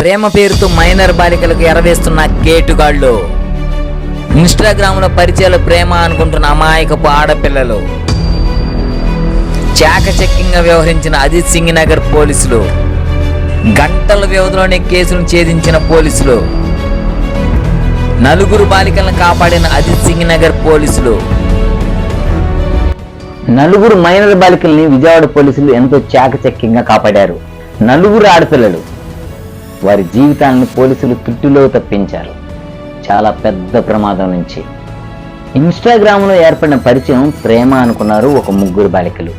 ప్రేమ పేరుతో మైనర్ బాలికలకు ఎరవేస్తున్న కేటుగాళ్ళు ఇన్స్టాగ్రామ్లో పరిచయాలు ప్రేమ అనుకుంటున్న అమాయకపు ఆడపిల్లలు. చాకచక్యంగా వ్యవహరించిన అజిత్ సింగ్ నగర్ పోలీసులు. గంటల వ్యవధిలోనే కేసును ఛేదించిన పోలీసులు. నలుగురు బాలికలను కాపాడిన అజిత్ సింగ్ నగర్ పోలీసులు. నలుగురు మైనర్ బాలికల్ని విజయవాడ పోలీసులు ఎంతో చాకచక్యంగా కాపాడారు. నలుగురు ఆడపిల్లలు. వారి జీవితాలను పోలీసులు తుట్టిలో తప్పించారు. చాలా పెద్ద ప్రమాదం నుంచి. ఇన్స్టాగ్రామ్లో ఏర్పడిన పరిచయం ప్రేమ అనుకున్నారు ఒక ముగ్గురు బాలికలు.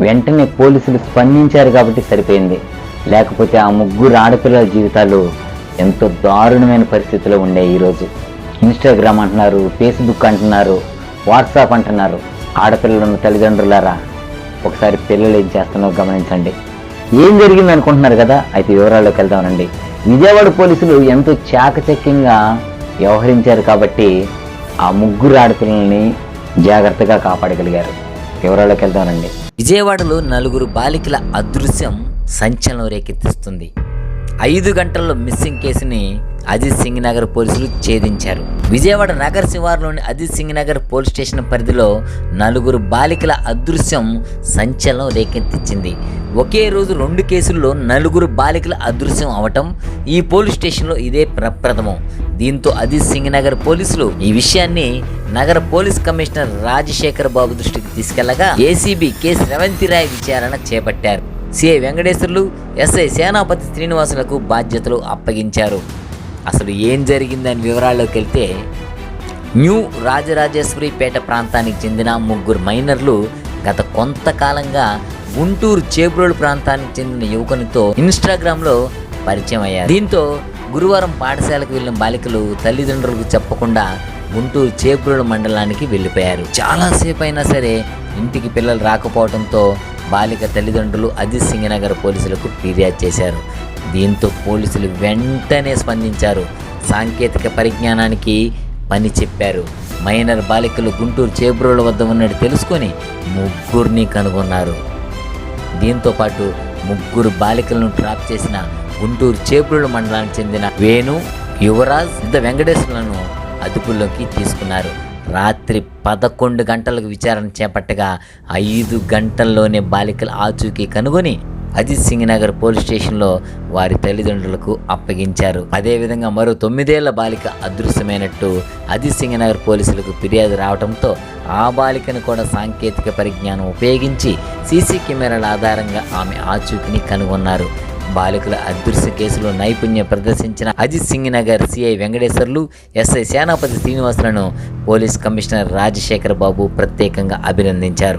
వెంటనే పోలీసులు స్పందించారు కాబట్టి సరిపోయింది. లేకపోతే ఆ ముగ్గురు ఆడపిల్లల జీవితాలు ఎంతో దారుణమైన పరిస్థితిలో ఉండే ఈరోజు ఇన్స్టాగ్రామ్ అంటున్నారు ఫేస్బుక్ అంటున్నారు వాట్సాప్ అంటున్నారు. ఆడపిల్లలు ఉన్న తల్లిదండ్రులారా ఒకసారి పిల్లలు ఏం చేస్తున్నారో గమనించండి. ఏం జరిగింది అనుకుంటున్నారు కదా? అయితే వివరాల్లోకి వెళ్దామనండి. విజయవాడ పోలీసులు ఎంతో చాకచక్యంగా వ్యవహరించారు కాబట్టి ఆ ముగ్గురు ఆడపిల్లల్ని జాగ్రత్తగా కాపాడగలిగారు. వివరాల్లోకి వెళ్దామనండి. విజయవాడలో నలుగురు బాలికల అదృశ్యం సంచలనం రేకెత్తిస్తుంది. ఐదు గంటల్లో మిస్సింగ్ కేసుని అజిత్ సింగ్ నగర్ పోలీసులు ఛేదించారు. విజయవాడ నగర శివారులోని అజిత్ సింగ్ నగర్ పోలీస్ స్టేషన్ పరిధిలో నలుగురు బాలికల అదృశ్యం సంచలనం రేకెత్తించింది. ఒకే రోజు రెండు కేసుల్లో నలుగురు బాలికల అదృశ్యం అవటం ఈ పోలీస్ స్టేషన్లో ఇదే ప్రప్రథమం. దీంతో అజిత్ సింగ్ నగర్ పోలీసులు ఈ విషయాన్ని నగర పోలీస్ కమిషనర్ రాజశేఖర్ బాబు దృష్టికి తీసుకెళ్ళగా ఏసీబీ కె శ్రవంతిరాయ్ విచారణ చేపట్టారు. సిఐ వెంకటేశ్వర్లు ఎస్ఐ సేనాపతి శ్రీనివాసులకు బాధ్యతలు అప్పగించారు. అసలు ఏం జరిగిందని వివరాల్లోకి వెళ్తే న్యూ రాజరాజేశ్వరిపేట ప్రాంతానికి చెందిన ముగ్గురు మైనర్లు గత కొంతకాలంగా గుంటూరు చేబ్రోలు ప్రాంతానికి చెందిన యువకునితో ఇన్స్టాగ్రామ్లో పరిచయం అయ్యారు. దీంతో గురువారం పాఠశాలకు వెళ్ళిన బాలికలు తల్లిదండ్రులకు చెప్పకుండా గుంటూరు చేబ్రోలు మండలానికి వెళ్ళిపోయారు. చాలాసేపు అయినా సరే ఇంటికి పిల్లలు రాకపోవడంతో బాలిక తల్లిదండ్రులు అజిత్ సింగనగర్ పోలీసులకు ఫిర్యాదు చేశారు. దీంతో పోలీసులు వెంటనే స్పందించారు. సాంకేతిక పరిజ్ఞానానికి పని చెప్పారు. మైనర్ బాలికలు గుంటూరు చేబ్రోల వద్ద ఉన్నట్టు తెలుసుకొని ముగ్గురిని కనుగొన్నారు. దీంతో పాటు ముగ్గురు బాలికలను ట్రాప్ చేసిన గుంటూరు చేబ్రోలు మండలానికి చెందిన వేణు యువరాజ్ సిద్ధ వెంకటేశ్వరులను అదుపులోకి తీసుకున్నారు. రాత్రి పదకొండు గంటలకు విచారణ చేపట్టగా ఐదు గంటల్లోనే బాలికల ఆచూకీ కనుగొని అజిత్ సింగ్ నగర్ పోలీస్ స్టేషన్లో వారి తల్లిదండ్రులకు అప్పగించారు. అదేవిధంగా మరో తొమ్మిదేళ్ళ బాలిక అదృశ్యమైనట్టు అజిత్ సింగ్ నగర్ పోలీసులకు ఫిర్యాదు రావడంతో ఆ బాలికను కూడా సాంకేతిక పరిజ్ఞానం ఉపయోగించి సీసీ కెమెరాల ఆధారంగా ఆమె ఆచూకీని కనుగొన్నారు. బాలికల అదృశ్య కేసులో నైపుణ్యం ప్రదర్శించిన అజిత్ సింగ్ నగర్ సిఐ వెంకటేశ్వర్లు ఎస్ఐ సేనాపతి శ్రీనివాసులను పోలీస్ కమిషనర్ రాజశేఖర్ బాబు ప్రత్యేకంగా అభినందించారు.